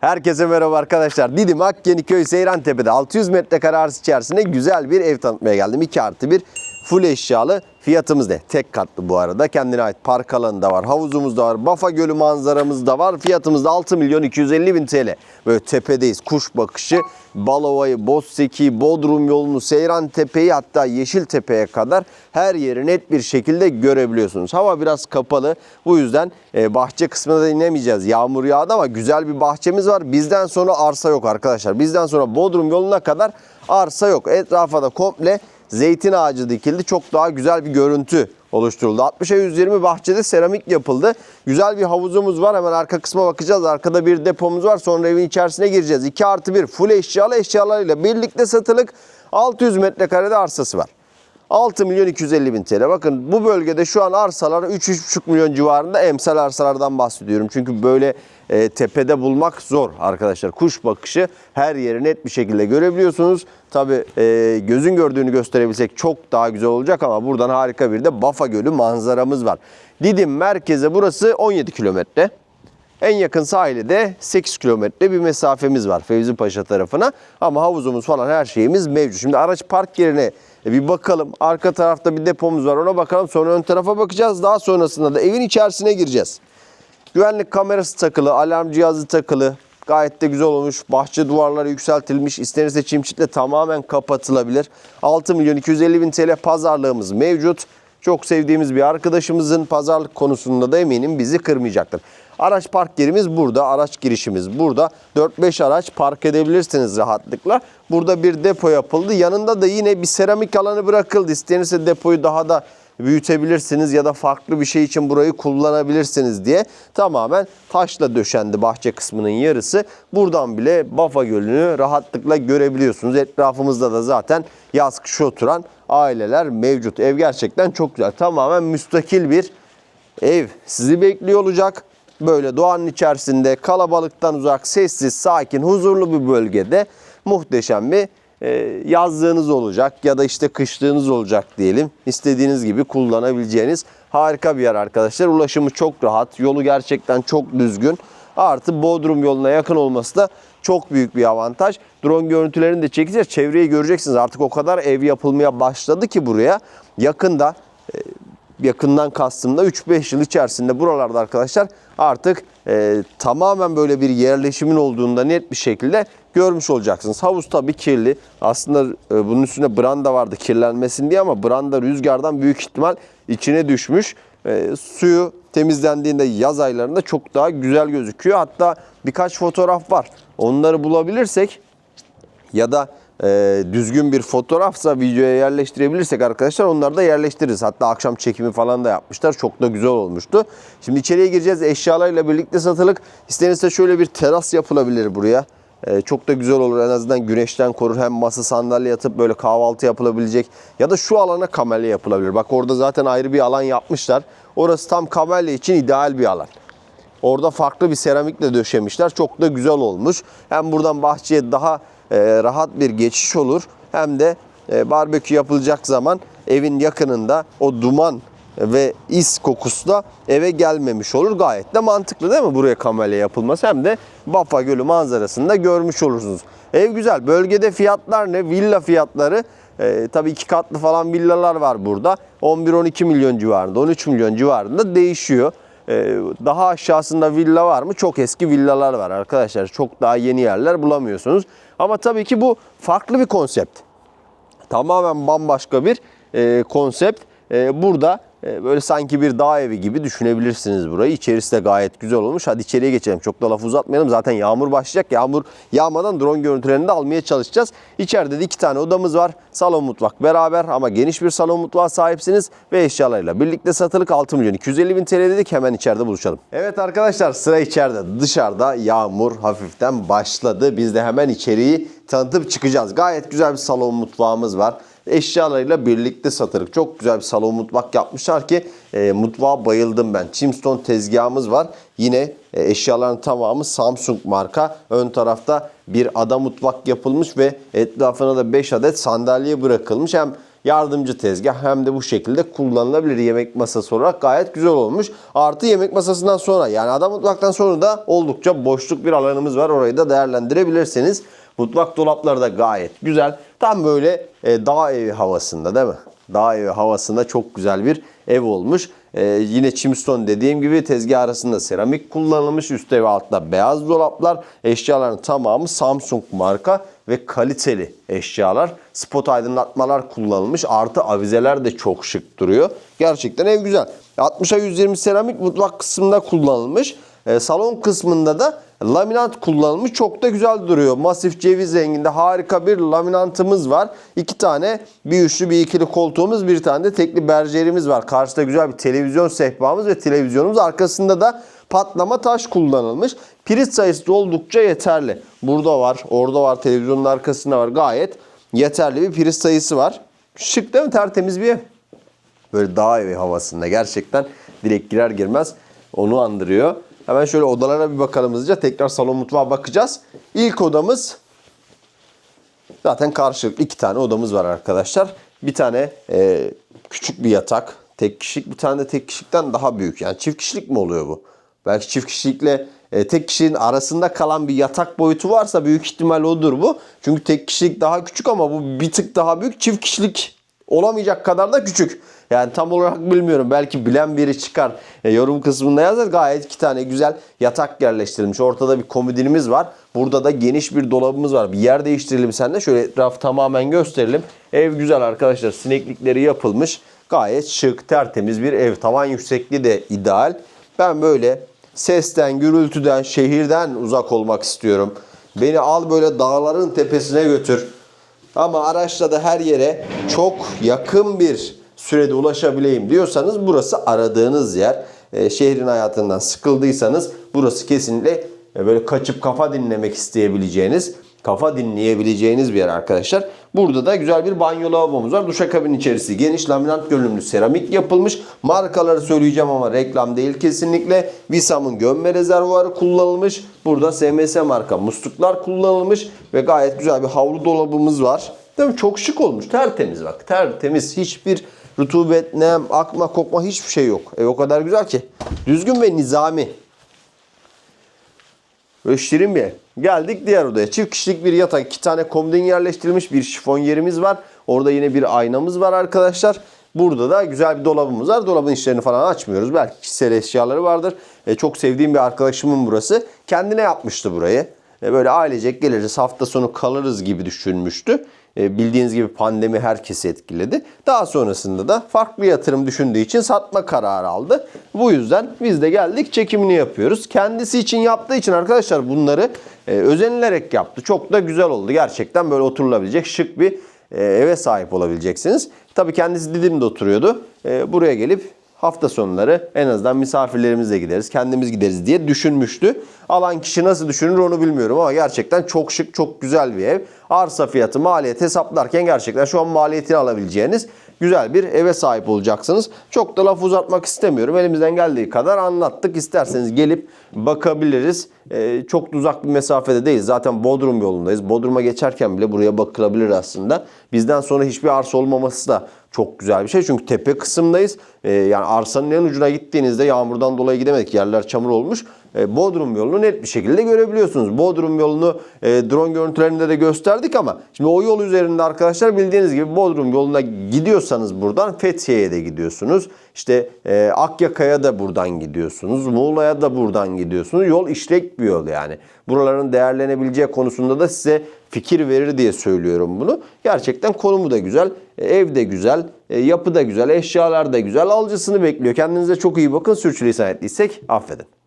Herkese merhaba arkadaşlar. Didim Akkeniköy Seyrantepe'de 600 metrekare arsa içerisinde güzel bir ev tanıtmaya geldim. 2 artı 1 full eşyalı fiyatımız ne? Tek katlı bu arada. Kendine ait park alanı da var. Havuzumuz da var. Bafa Gölü manzaramız da var. Fiyatımız da 6 milyon 250 bin TL. Böyle tepedeyiz. Kuş bakışı. Balova'yı, Bozseki, Bodrum yolunu, Seyrantepe'yi hatta Yeşiltepe'ye kadar her yeri net bir şekilde görebiliyorsunuz. Hava biraz kapalı. Bu yüzden e, bahçe kısmına da inemeyeceğiz. Yağmur yağdı ama güzel bir bahçemiz var. Bizden sonra arsa yok arkadaşlar. Bizden sonra Bodrum yoluna kadar arsa yok. Etrafa da komple zeytin ağacı dikildi. Çok daha güzel bir görüntü oluşturuldu. 60'a 120 bahçede seramik yapıldı. Güzel bir havuzumuz var. Hemen arka kısma bakacağız. Arkada bir depomuz var. Sonra evin içerisine gireceğiz. 2 artı 1 full eşyalı eşyalarıyla birlikte satılık 600 metrekarede arsası var. 6 milyon 250 bin TL. Bakın bu bölgede şu an arsalar 3-3,5 milyon civarında emsal arsalardan bahsediyorum. Çünkü böyle e, tepede bulmak zor arkadaşlar. Kuş bakışı her yeri net bir şekilde görebiliyorsunuz. Tabi gözün gördüğünü gösterebilsek çok daha güzel olacak ama buradan harika bir de Bafa Gölü manzaramız var. Didim merkeze burası 17 kilometre. En yakın sahili de 8 kilometre bir mesafemiz var Fevzi Paşa tarafına. Ama havuzumuz falan her şeyimiz mevcut. Şimdi araç park yerine bir bakalım. Arka tarafta bir depomuz var ona bakalım. Sonra ön tarafa bakacağız. Daha sonrasında da evin içerisine gireceğiz. Güvenlik kamerası takılı, alarm cihazı takılı. Gayet de güzel olmuş. Bahçe duvarları yükseltilmiş. İstenirse çimçitle tamamen kapatılabilir. 6 milyon 250 bin TL pazarlığımız mevcut. Çok sevdiğimiz bir arkadaşımızın pazarlık konusunda da eminim bizi kırmayacaktır. Araç park yerimiz burada, araç girişimiz burada. 4-5 araç park edebilirsiniz rahatlıkla. Burada bir depo yapıldı. Yanında da yine bir seramik alanı bırakıldı. İstenirse depoyu daha da büyütebilirsiniz ya da farklı bir şey için burayı kullanabilirsiniz diye tamamen taşla döşendi bahçe kısmının yarısı. Buradan bile Bafa Gölü'nü rahatlıkla görebiliyorsunuz. Etrafımızda da zaten yaz kış oturan aileler mevcut. Ev gerçekten çok güzel. Tamamen müstakil bir ev sizi bekliyor olacak. Böyle doğanın içerisinde kalabalıktan uzak, sessiz, sakin, huzurlu bir bölgede muhteşem bir yazlığınız olacak ya da işte kışlığınız olacak diyelim. İstediğiniz gibi kullanabileceğiniz harika bir yer arkadaşlar. Ulaşımı çok rahat, yolu gerçekten çok düzgün. Artı Bodrum yoluna yakın olması da çok büyük bir avantaj. Drone görüntülerini de çekeceğiz. Çevreyi göreceksiniz. Artık o kadar ev yapılmaya başladı ki buraya. Yakında e, yakından kastımda 3-5 yıl içerisinde buralarda arkadaşlar artık e, tamamen böyle bir yerleşimin olduğunda net bir şekilde görmüş olacaksınız. Havuz tabii kirli. Aslında e, bunun üstüne branda vardı kirlenmesin diye ama branda rüzgardan büyük ihtimal içine düşmüş. E, suyu temizlendiğinde yaz aylarında çok daha güzel gözüküyor. Hatta birkaç fotoğraf var. Onları bulabilirsek ya da e, düzgün bir fotoğrafsa videoya yerleştirebilirsek arkadaşlar onları da yerleştiririz. Hatta akşam çekimi falan da yapmışlar. Çok da güzel olmuştu. Şimdi içeriye gireceğiz. Eşyalarıyla birlikte satılık. İstenirse şöyle bir teras yapılabilir buraya. E, çok da güzel olur. En azından güneşten korur. Hem masa sandalye yatıp böyle kahvaltı yapılabilecek. Ya da şu alana kamelya yapılabilir. Bak orada zaten ayrı bir alan yapmışlar. Orası tam kamelya için ideal bir alan. Orada farklı bir seramikle döşemişler. Çok da güzel olmuş. Hem buradan bahçeye daha rahat bir geçiş olur. Hem de e, barbekü yapılacak zaman evin yakınında o duman ve is kokusu da eve gelmemiş olur. Gayet de mantıklı değil mi buraya kamelya yapılması? Hem de Bafa Gölü manzarasını da görmüş olursunuz. Ev güzel. Bölgede fiyatlar ne? Villa fiyatları e, tabii iki katlı falan villalar var burada. 11-12 milyon civarında, 13 milyon civarında değişiyor. Ee, daha aşağısında villa var mı? Çok eski villalar var arkadaşlar. Çok daha yeni yerler bulamıyorsunuz. Ama tabii ki bu farklı bir konsept. Tamamen bambaşka bir e, konsept. E, burada böyle sanki bir dağ evi gibi düşünebilirsiniz burayı. İçerisi de gayet güzel olmuş. Hadi içeriye geçelim. Çok da laf uzatmayalım. Zaten yağmur başlayacak. Yağmur yağmadan drone görüntülerini de almaya çalışacağız. İçeride de iki tane odamız var. Salon mutfak beraber ama geniş bir salon mutfağa sahipsiniz. Ve eşyalarıyla birlikte satılık 6 milyon 250 bin TL dedik. Hemen içeride buluşalım. Evet arkadaşlar sıra içeride. Dışarıda yağmur hafiften başladı. Biz de hemen içeriği tanıtıp çıkacağız. Gayet güzel bir salon mutfağımız var eşyalarıyla birlikte satırık. Çok güzel bir salon mutfak yapmışlar ki e, mutfağa bayıldım ben. Chimstone tezgahımız var. Yine e, eşyaların tamamı Samsung marka. Ön tarafta bir ada mutfak yapılmış ve etrafına da 5 adet sandalye bırakılmış. Hem yardımcı tezgah hem de bu şekilde kullanılabilir yemek masası olarak gayet güzel olmuş. Artı yemek masasından sonra yani adam mutfaktan sonra da oldukça boşluk bir alanımız var. Orayı da değerlendirebilirsiniz. Mutfak dolapları da gayet güzel. Tam böyle e, dağ evi havasında değil mi? Dağ evi havasında çok güzel bir ev olmuş. E, yine çimstone dediğim gibi tezgah arasında seramik kullanılmış. Üstte ve altta beyaz dolaplar. Eşyaların tamamı Samsung marka ve kaliteli eşyalar. Spot aydınlatmalar kullanılmış. Artı avizeler de çok şık duruyor. Gerçekten ev güzel. 60'a 120 seramik mutfak kısmında kullanılmış. E, salon kısmında da laminat kullanılmış. Çok da güzel duruyor. Masif ceviz renginde harika bir laminantımız var. İki tane bir üçlü bir ikili koltuğumuz bir tane de tekli berjerimiz var. Karşıda güzel bir televizyon sehpamız ve televizyonumuz. Arkasında da patlama taş kullanılmış. Priz sayısı da oldukça yeterli. Burada var, orada var, televizyonun arkasında var. Gayet yeterli bir priz sayısı var. Şık değil mi? Tertemiz bir ev. Böyle dağ evi havasında gerçekten direkt girer girmez onu andırıyor. Hemen şöyle odalara bir bakalım hızlıca. Tekrar salon mutfağa bakacağız. İlk odamız zaten karşılıklı iki tane odamız var arkadaşlar. Bir tane e, küçük bir yatak. Tek kişilik bir tane de tek kişilikten daha büyük. Yani çift kişilik mi oluyor bu? Belki çift kişilikle e, tek kişinin arasında kalan bir yatak boyutu varsa büyük ihtimal odur bu. Çünkü tek kişilik daha küçük ama bu bir tık daha büyük. Çift kişilik olamayacak kadar da küçük. Yani tam olarak bilmiyorum. Belki bilen biri çıkar. E, yorum kısmında yazar. Gayet iki tane güzel yatak yerleştirilmiş. Ortada bir komodinimiz var. Burada da geniş bir dolabımız var. Bir yer değiştirelim seninle. Şöyle etrafı tamamen gösterelim. Ev güzel arkadaşlar. Sineklikleri yapılmış. Gayet şık, tertemiz bir ev. Tavan yüksekliği de ideal. Ben böyle sesten, gürültüden, şehirden uzak olmak istiyorum. Beni al böyle dağların tepesine götür. Ama araçla da her yere çok yakın bir sürede ulaşabileyim diyorsanız burası aradığınız yer. Ee, şehrin hayatından sıkıldıysanız burası kesinlikle e, böyle kaçıp kafa dinlemek isteyebileceğiniz, kafa dinleyebileceğiniz bir yer arkadaşlar. Burada da güzel bir banyo lavabomuz var. Duşakabin içerisi geniş laminat görünümlü seramik yapılmış. Markaları söyleyeceğim ama reklam değil kesinlikle. Visam'ın gömme rezervuarı kullanılmış. Burada SMS marka musluklar kullanılmış ve gayet güzel bir havlu dolabımız var. Değil mi? Çok şık olmuş. Tertemiz bak. Tertemiz. Hiçbir rutubet, nem, akma, kokma hiçbir şey yok. Ev o kadar güzel ki. Düzgün ve nizami. Böyle şirin bir. Geldik diğer odaya. Çift kişilik bir yatak. iki tane komodin yerleştirilmiş. Bir şifon yerimiz var. Orada yine bir aynamız var arkadaşlar. Burada da güzel bir dolabımız var. Dolabın içlerini falan açmıyoruz. Belki kişisel eşyaları vardır. E, çok sevdiğim bir arkadaşımın burası. Kendine yapmıştı burayı. E, böyle ailecek geliriz hafta sonu kalırız gibi düşünmüştü. E, bildiğiniz gibi pandemi herkesi etkiledi. Daha sonrasında da farklı yatırım düşündüğü için satma kararı aldı. Bu yüzden biz de geldik çekimini yapıyoruz. Kendisi için yaptığı için arkadaşlar bunları e, özenilerek yaptı. Çok da güzel oldu. Gerçekten böyle oturulabilecek şık bir e, eve sahip olabileceksiniz. Tabii kendisi Didim'de oturuyordu. Buraya gelip hafta sonları en azından misafirlerimizle gideriz, kendimiz gideriz diye düşünmüştü. Alan kişi nasıl düşünür onu bilmiyorum ama gerçekten çok şık, çok güzel bir ev. Arsa fiyatı, maliyet hesaplarken gerçekten şu an maliyetini alabileceğiniz güzel bir eve sahip olacaksınız. Çok da laf uzatmak istemiyorum. Elimizden geldiği kadar anlattık. İsterseniz gelip bakabiliriz. Ee, çok uzak bir mesafede değil. Zaten Bodrum yolundayız. Bodrum'a geçerken bile buraya bakılabilir aslında. Bizden sonra hiçbir arsa olmaması da çok güzel bir şey. Çünkü tepe kısımdayız. Ee, yani arsanın en ucuna gittiğinizde yağmurdan dolayı gidemedik. Yerler çamur olmuş. Ee, Bodrum yolunu net bir şekilde görebiliyorsunuz. Bodrum yolunu e, drone görüntülerinde de gösterdik ama şimdi o yol üzerinde arkadaşlar bildiğiniz gibi Bodrum yoluna gidiyorsanız buradan Fethiye'ye de gidiyorsunuz. İşte e, Akyaka'ya da buradan gidiyorsunuz. Muğla'ya da buradan gidiyorsunuz. Yol işlek bir yol yani. Buraların değerlenebileceği konusunda da size fikir verir diye söylüyorum bunu. Gerçekten konumu da güzel, e, ev de güzel, e, yapı da güzel, eşyalar da güzel. Alıcısını bekliyor. Kendinize çok iyi bakın. Sürçülisan ettiysek affedin.